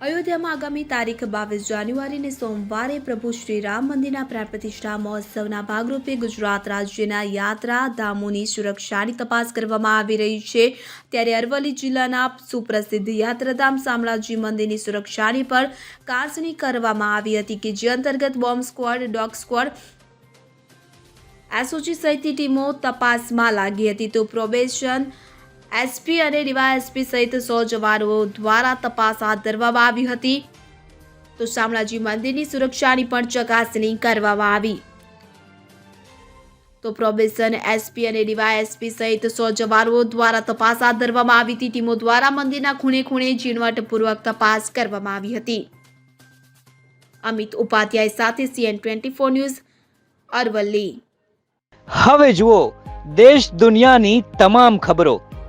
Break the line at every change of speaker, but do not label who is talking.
અયોધ્યામાં આગામી તારીખ બાવીસ જાન્યુઆરીને સોમવારે પ્રભુ શ્રી રામ મંદિરના પ્રાણ પ્રતિષ્ઠા મહોત્સવના ભાગરૂપે ગુજરાત રાજ્યના યાત્રા ધામોની સુરક્ષાની તપાસ કરવામાં આવી રહી છે. ત્યારે અરવલ્લી જિલ્લાના સુપ્રસિદ્ધ યાત્રાધામ શામળાજી મંદિરની સુરક્ષાની પર કાસણી કરવામાં આવી હતી કે જે અંતર્ગત bomb squad, dog squad, SOG સહિતની ટીમો તપાસમાં લાગી હતી. તો પ્રોબેશન એસપી અને ડીવાયએસપી સહિત સો જવાનો દ્વારા તપાસ હાથ ધરવામાં આવી હતી. તો શામળાજી મંદિરની સુરક્ષાની પણ ચકાસણી કરવામાં આવી. તો પ્રોબેશન એસપી અને ડીવાયએસપી સહિત સો જવાનો દ્વારા તપાસ હાથ ધરવામાં આવી હતી. ટીમો દ્વારા મંદિરના ખૂણે ખૂણે ઝીણવટપૂર્વક તપાસ કરવામાં આવી હતી. અમિત ઉપાધ્યાય સાથે CN twenty four news, Aravalli.
હવે જુઓ, દેશ દુનિયાની તમામ ખબરો.